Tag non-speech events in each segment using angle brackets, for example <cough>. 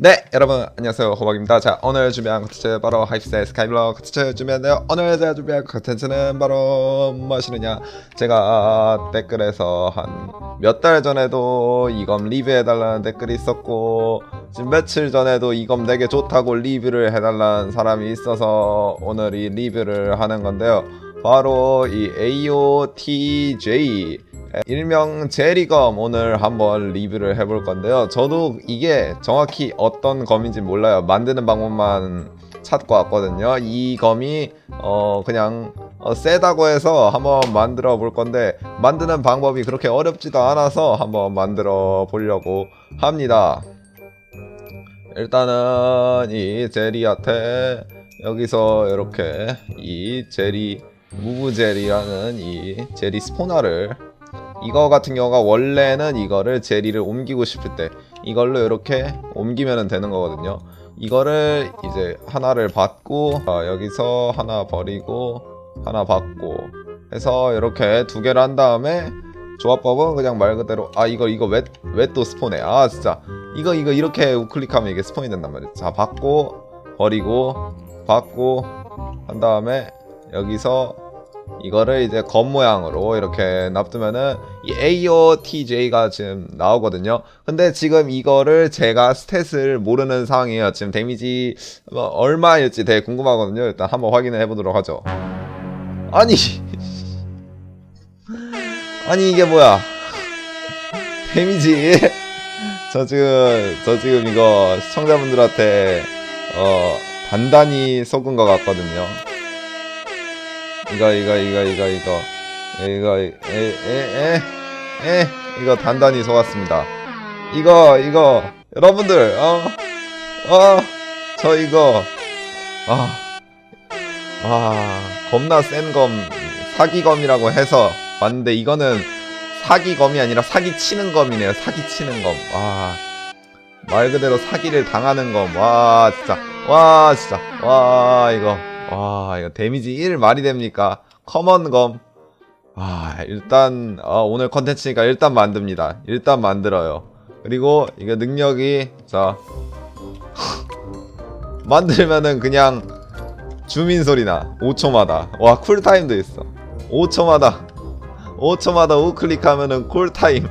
네 여러분 안녕하세요. 호박입니다. 자 오늘 준비한 컨텐츠 바로 하이프스의 스카이블럭 컨텐츠 준비했는데요. 오늘 제가 준비한 컨텐츠는 바로 무엇이느냐. 제가 댓글에서 한 몇 달 전에도 이검 리뷰해달라는 댓글이 있었고 지금 며칠 전에도 이검 되게 좋다고 리뷰를 해달라는 사람이 있어서 오늘 이 리뷰를 하는 건데요. 바로 이 AOTJ 일명 제리검 오늘 한번 리뷰를 해볼 건데요. 저도 이게 정확히 어떤 검인지 몰라요. 만드는 방법만 찾고 왔거든요. 이 검이 어 그냥 어, 세다고 해서 한번 만들어 볼 건데 만드는 방법이 그렇게 어렵지도 않아서 한번 만들어 보려고 합니다. 일단은 이 제리한테 여기서 이렇게 이 제리 무브 제리라는 이 제리 스포너를 이거 같은 경우가 원래는 이거를 제리를 옮기고 싶을 때 이걸로 이렇게 옮기면 되는 거거든요. 이거를 이제 하나를 받고 아, 여기서 하나 버리고 하나 받고 해서 이렇게 두 개를 한 다음에 조합법은 그냥 말 그대로 아 이거 이거 왜 왜 또 스폰해? 아 진짜. 이거 이거 이렇게 우클릭하면 이게 스폰이 된단 말이야 자 받고 버리고 받고 한 다음에 여기서 이거를 이제 검 모양으로 이렇게 놔두면은 이 AOTJ가 지금 나오거든요. 근데 지금 이거를 제가 스탯을 모르는 상황이에요. 지금 데미지 뭐 얼마일지 되게 궁금하거든요. 일단 한번 확인을 해보도록 하죠. 아니, <laughs> 아니 이게 뭐야? 데미지. <laughs> 저 지금 저 지금 이거 시청자분들한테 어 단단히 속은 것 같거든요. 이거 이거 이거 이거 이거 이거 에에에에 이거 단단히 속았습니다. 이거 이거 여러분들 어어저 이거 아, 아 겁나 센 검 사기검이라고 해서 봤는데 이거는 사기검이 아니라 사기 치는 검이네요. 사기 치는 검. 와. 말 그대로 사기를 당하는 검. 와, 진짜. 와, 진짜. 와, 이거. 와 이거 데미지 1 말이 됩니까? 커먼 검. 와 일단 어, 오늘 컨텐츠니까 일단 만듭니다. 일단 만들어요. 그리고 이게 능력이 자. <laughs> 만들면은 그냥 주민 소리나. 5초마다. 와 쿨타임도 있어. 5초마다. 5초마다 우클릭하면은 쿨타임.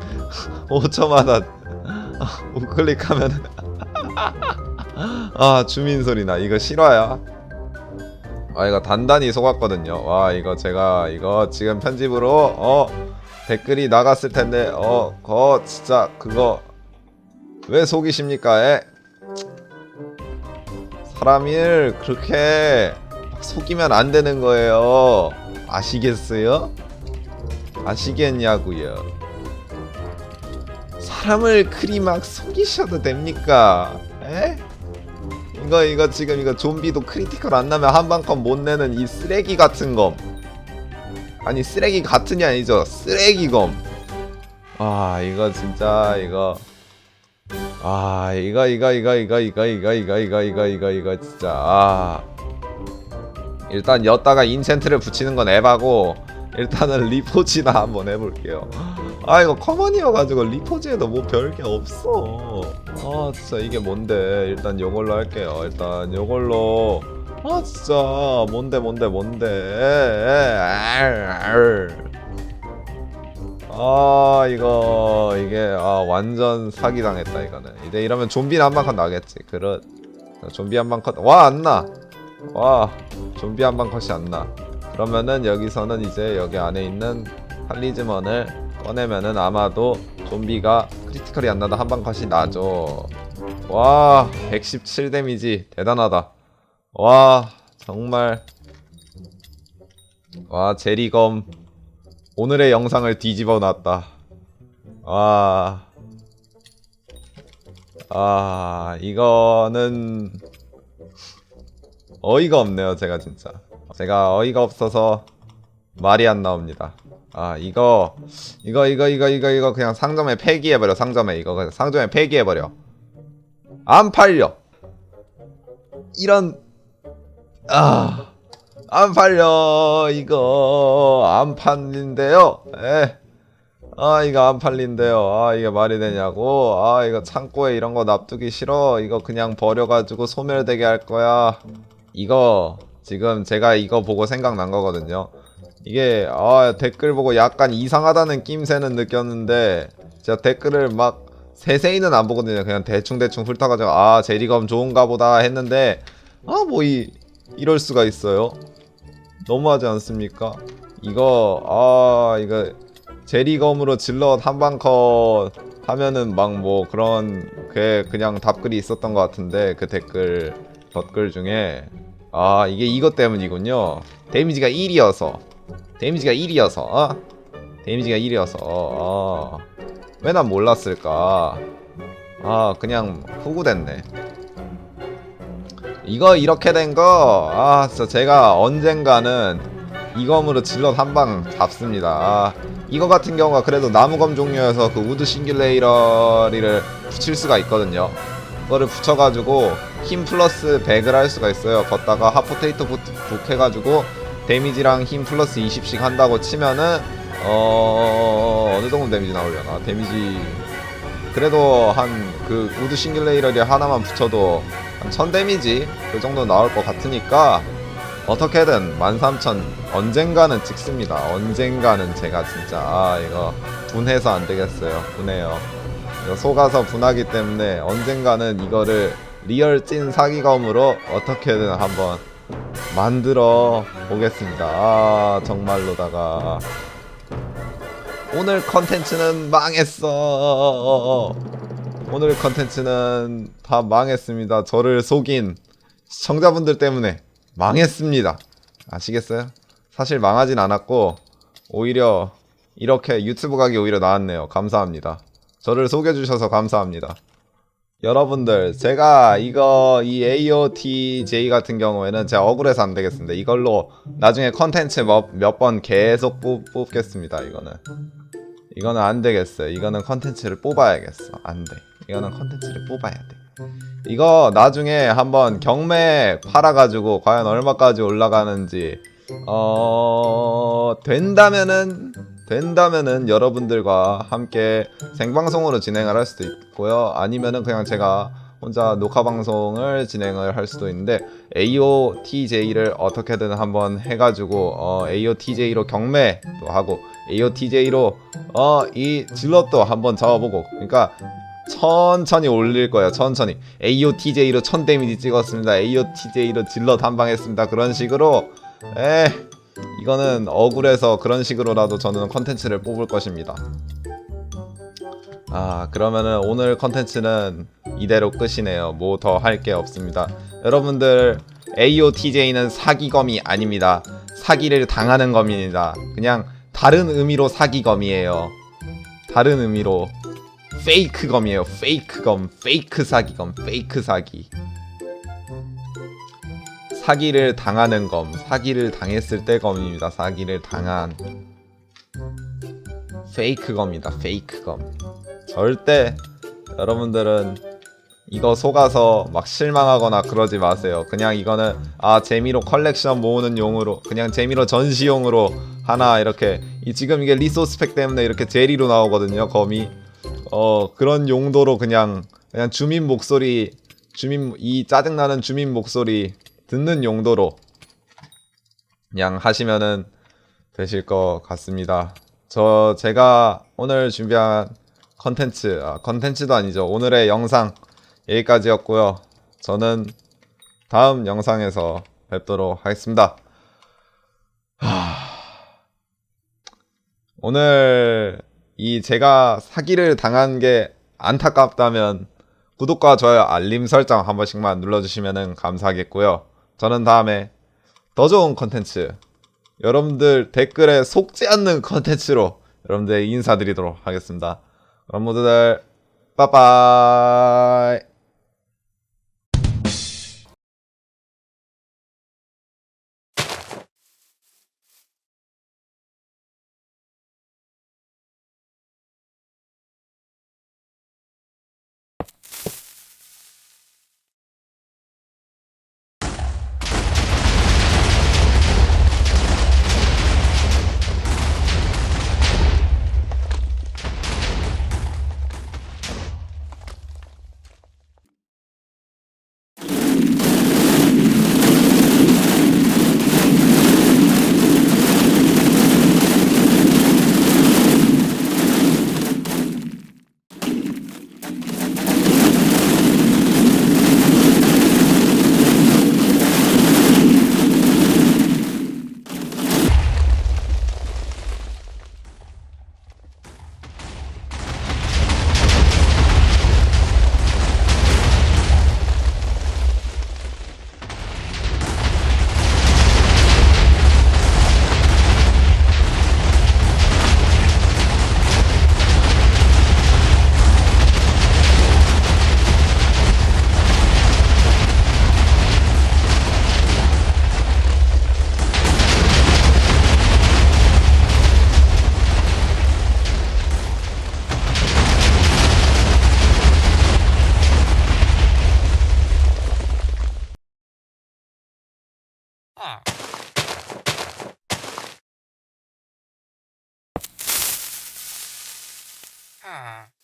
5초마다 <laughs> <laughs> 우클릭하면은. 아 주민 소리나. 이거 실화야 아 이거 단단히 속았거든요 와 이거 제가 이거 지금 편집으로 어 댓글이 나갔을 텐데 어거 진짜 그거 왜 속이십니까 에? 사람을 그렇게 속이면 안 되는 거예요 아시겠어요? 아시겠냐고요 사람을 그리 막 속이셔도 됩니까? 에? 이거 이거 지금 이거 좀비도 크리티컬 안 나면 한방컷 못 내는 이 쓰레기 같은 검 아니 쓰레기 같은이 아니죠 쓰레기 검아 이거 진짜 이거 아 이거 이거 이거 이거 이거 이거 이거 이거 이거 이거 이거 진짜 아 일단 였다가 인챈트를 붙이는 건 에바고 일단은 리포지나 한번 해볼게요. 아 이거 커먼이어가지고 리포지에도 뭐 별 게 없어. 아 진짜 이게 뭔데? 일단 요걸로 할게요. 일단 요걸로. 아 진짜. 뭔데 뭔데 뭔데? 아 이거 이게 아 완전 사기 당했다 이거는. 이제 이러면 좀비는 한 방컷 나겠지. 그렇. 좀비 한 방컷. 와 안나. 와 좀비 한 방컷이 안나 그러면은 여기서는 이제 여기 안에 있는 할리즈먼을 꺼내면은 아마도 좀비가 크리티컬이 안 나다 한방 컷이 나죠. 와, 117 데미지 대단하다. 와, 정말 와, 제리검 오늘의 영상을 뒤집어 놨다. 와. 아, 이거는 어이가 없네요, 제가 진짜. 제가 어이가 없어서 말이 안 나옵니다. 아 이거 이거 이거 이거 이거 이거 그냥 상점에 폐기해버려 상점에 이거 그냥 상점에 폐기해버려. 안 팔려. 이런 아 안 팔려 이거. 안 팔린대요. 에 아 이거 안 팔린대요. 아 이게 말이 되냐고. 아 이거 창고에 이런 거 놔두기 싫어. 이거 그냥 버려가지고 소멸되게 할 거야. 이거 지금 제가 이거 보고 생각난 거거든요. 이게 아 댓글 보고 약간 이상하다는 낌새는 느꼈는데 제가 댓글을 막 세세히는 안 보거든요. 그냥 대충대충 훑어가지고 아 제리검 좋은가 보다 했는데 아 뭐 이 이럴 수가 있어요. 너무하지 않습니까? 이거 아 이거 제리검으로 질럿 한방컷 하면은 막 뭐 그런 그 그냥 답글이 있었던 것 같은데 그 댓글 댓글 중에 아 이게 이것 때문이군요. 데미지가 1이어서. 데미지가 1이어서 어? 데미지가 1이어서 어. 왜 난 몰랐을까? 아 그냥 후구됐네. 이거 이렇게 된거아 진짜 제가 언젠가는 이검으로 질럿 한 방 잡습니다. 아, 이거 같은 경우가 그래도 나무검 종류여서 그 우드 싱귤레이러리를 붙일 수가 있거든요. 그거를 붙여가지고 힘 플러스 100을 할 수가 있어요 걷다가 핫포테이토 북 해가지고 데미지랑 힘 플러스 20씩 한다고 치면은 어 어느 정도 데미지 나오려나 데미지 그래도 한 그 우드 싱귤레이러리 하나만 붙여도 한 1000 데미지 그 정도 나올 것 같으니까 어떻게든 13,000 언젠가는 찍습니다. 언젠가는 제가 진짜 아 이거 분해서 안 되겠어요. 분해요. 이거 속아서 분하기 때문에 언젠가는 이거를 리얼 찐 사기검으로 어떻게든 한번 만들어 보겠습니다. 아 정말로다가 오늘 컨텐츠는 망했어. 오늘 컨텐츠는 다 망했습니다. 저를 속인 시청자분들 때문에 망했습니다. 아시겠어요? 사실 망하진 않았고 오히려 이렇게 유튜브 각이 오히려 나왔네요. 감사합니다. 저를 속여주셔서 감사합니다. 여러분들 제가 이거 이 AOTJ 같은 경우에는 제가 억울해서 안 되겠습니다. 이걸로 나중에 컨텐츠 몇 번 계속 뽑, 뽑겠습니다. 이거는 이거는 안 되겠어요. 이거는 컨텐츠를 뽑아야겠어. 안 돼. 이거는 컨텐츠를 뽑아야 돼. 이거 나중에 한번 경매 팔아가지고 과연 얼마까지 올라가는지 어 된다면은 된다면은 여러분들과 함께 생방송으로 진행을 할 수도 있고요 아니면은 그냥 제가 혼자 녹화 방송을 진행을 할 수도 있는데 AOTJ를 어떻게든 한번 해가지고 어, AOTJ로 경매도 하고 AOTJ로 어 이 질럿도 한번 잡아보고 그러니까 천천히 올릴 거예요. 천천히. AOTJ로 1000 데미지 찍었습니다. AOTJ로 질럿 한방 했습니다. 그런 식으로 에 이거는 억울해서 그런 식으로라도 저는 컨텐츠를 뽑을 것입니다. 아 그러면은 오늘 컨텐츠는 이대로 끝이네요. 뭐 더 할 게 없습니다. 여러분들 AOTJ는 사기검이 아닙니다. 사기를 당하는 검입니다. 그냥 다른 의미로 사기검이에요. 다른 의미로 페이크 검이에요. 페이크 검, 페이크 사기 검, 페이크 사기. 사기를 당하는 검, 사기를 당했을 때 검입니다. 사기를 당한 페이크 검이다. 페이크 검. 절대 여러분들은 이거 속아서 막 실망하거나 그러지 마세요. 그냥 이거는 아 재미로 컬렉션 모으는 용으로 그냥 재미로 전시용으로 하나 이렇게 이 지금 이게 리소스 팩 때문에 이렇게 제리로 나오거든요. 검이 어 그런 용도로 그냥 그냥 주민 목소리 주민 이 짜증나는 주민 목소리 듣는 용도로 그냥 하시면은 되실 것 같습니다. 저 제가 오늘 준비한 컨텐츠 아 컨텐츠도 아니죠. 오늘의 영상 여기까지였고요. 저는 다음 영상에서 뵙도록 하겠습니다. 하... 오늘 이 제가 사기를 당한 게 안타깝다면 구독과 좋아요, 알림 설정 한 번씩만 눌러주시면 감사하겠고요. 저는 다음에 더 좋은 컨텐츠, 여러분들 댓글에 속지 않는 컨텐츠로 여러분들 인사드리도록 하겠습니다. 그럼 모두들 빠빠이 Ah.